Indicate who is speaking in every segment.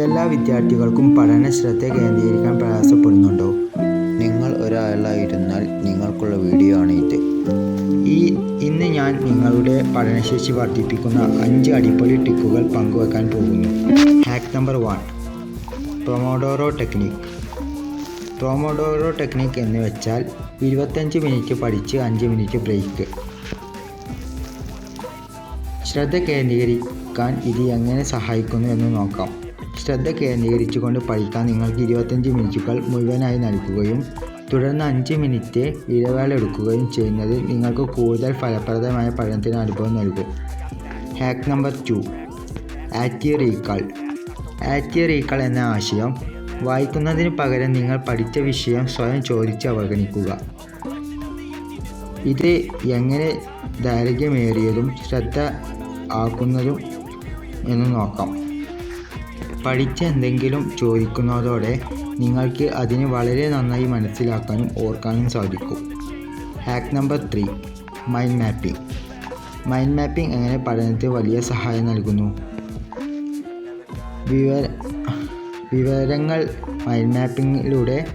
Speaker 1: എല്ലാ വിദ്യാർത്ഥികൾക്കും പഠന ശ്രദ്ധ കേന്ദ്രീകരിക്കാൻ പ്രയാസപ്പെടുന്നുണ്ടോ?
Speaker 2: നിങ്ങൾ ഒരാളായിരുന്നാൽ നിങ്ങൾക്കുള്ള വീഡിയോ ആണ് ഇത്.
Speaker 1: ഈ ഇന്ന് ഞാൻ നിങ്ങളുടെ പഠനശേഷി വർദ്ധിപ്പിക്കുന്ന അഞ്ച് അടിപൊളി ടിക്കുകൾ പങ്കുവെക്കാൻ പോകുന്നു. Hack number one pomodoro technique pomodoro technique എന്ന് വെച്ചാൽ ഇരുപത്തഞ്ച് മിനിറ്റ് പഠിച്ച് അഞ്ച് മിനിറ്റ് ബ്രേക്ക് ശ്രദ്ധ കേന്ദ്രീകരിക്കാൻ ഇത് എങ്ങനെ സഹായിക്കുന്നു എന്ന് നോക്കാം. ശ്രദ്ധ കേന്ദ്രീകരിച്ചുകൊണ്ട് പഠിക്കാൻ നിങ്ങൾക്ക് ഇരുപത്തഞ്ച് മിനിറ്റുകൾ മുഴുവനായി നൽകുകയും തുടർന്ന് അഞ്ച് മിനിറ്റ് ഇടവേള എടുക്കുകയും ചെയ്യുന്നത് നിങ്ങൾക്ക് കൂടുതൽ ഫലപ്രദമായ പഠനത്തിന് അനുഭവം നൽകും. Hack number two active recall active recall എന്ന ആശയം വായിക്കുന്നതിന് പകരം നിങ്ങൾ പഠിച്ച വിഷയം സ്വയം ചോദിച്ച് അവഗണിക്കുക. ഇത് എങ്ങനെ ദൈർഘ്യമേറിയതും ശ്രദ്ധ ആക്കുന്നതും എന്ന് നോക്കാം. പഠിച്ച എന്തെങ്കിലും ചോദിക്കുന്നതോടെ നിങ്ങൾക്ക് അതിനെ വളരെ നന്നായി മനസ്സിലാക്കാനും ഓർക്കാനും സാധിക്കും. Hack number three mind mapping mind mapping എങ്ങനെ പഠനത്തെ വലിയ സഹായം നൽകുന്നു? വിവര വിവരങ്ങൾ മൈൻഡ് മാപ്പിങ്ങിലൂടെ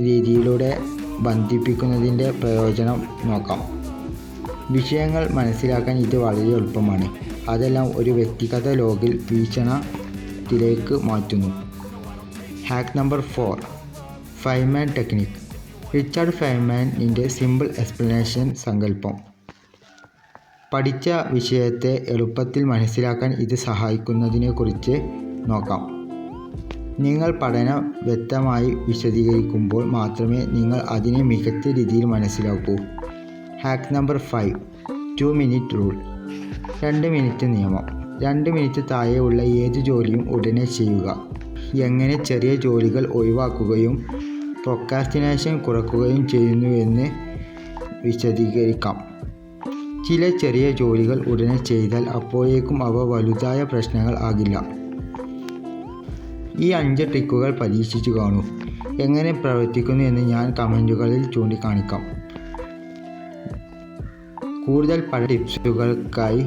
Speaker 1: രീതിയിലൂടെ ബന്ധിപ്പിക്കുന്നതിന്റെ പ്രയോജനം നോക്കാം. വിഷയങ്ങൾ മനസ്സിലാക്കാൻ ഇത് വളരെ എളുപ്പമാണ്. അതെല്ലാം ഒരു വ്യക്തിഗത ലോഗിൽ വീക്ഷണത്തിലേക്ക് മാറ്റുന്നു. Hack number four. Feynman technique. Richard ഫൈമാനിന്റെ simple explanation സങ്കല്പം. പഠിച്ച വിഷയത്തെ എളുപ്പത്തിൽ മനസ്സിലാക്കാൻ ഇത് സഹായിക്കുന്നതിനെക്കുറിച്ച് നോക്കാം. നിങ്ങൾ പഠനം വ്യക്തമായി വിശദീകരിക്കുമ്പോൾ മാത്രമേ നിങ്ങൾ അതിനെ മികച്ച രീതിയിൽ മനസ്സിലാക്കൂ. Hack number five. Two minute rule. രണ്ട് മിനിറ്റ് നിയമം. രണ്ട് മിനിറ്റ് താഴെയുള്ള ഏത് ജോലിയും ഉടനെ ചെയ്യുക. എങ്ങനെ ചെറിയ ജോലികൾ ഒഴിവാക്കുകയും പ്രൊക്കാസ്റ്റിനേഷൻ കുറക്കുകയും ചെയ്യുന്നുവെന്ന് വിശദീകരിക്കാം. ചില ചെറിയ ജോലികൾ ഉടനെ ചെയ്താൽ അപ്പോഴേക്കും അവ വലുതായ പ്രശ്നങ്ങൾ ആകില്ല. ഈ അഞ്ച് ട്രിക്കുകൾ പരീക്ഷിച്ചു കാണൂ. എങ്ങനെ പ്രവർത്തിക്കുന്നു എന്ന് ഞാൻ കമന്റുകളിൽ ചൂണ്ടിക്കാണിക്കാം. കൂടുതൽ പല ടിപ്സുകൾക്കായി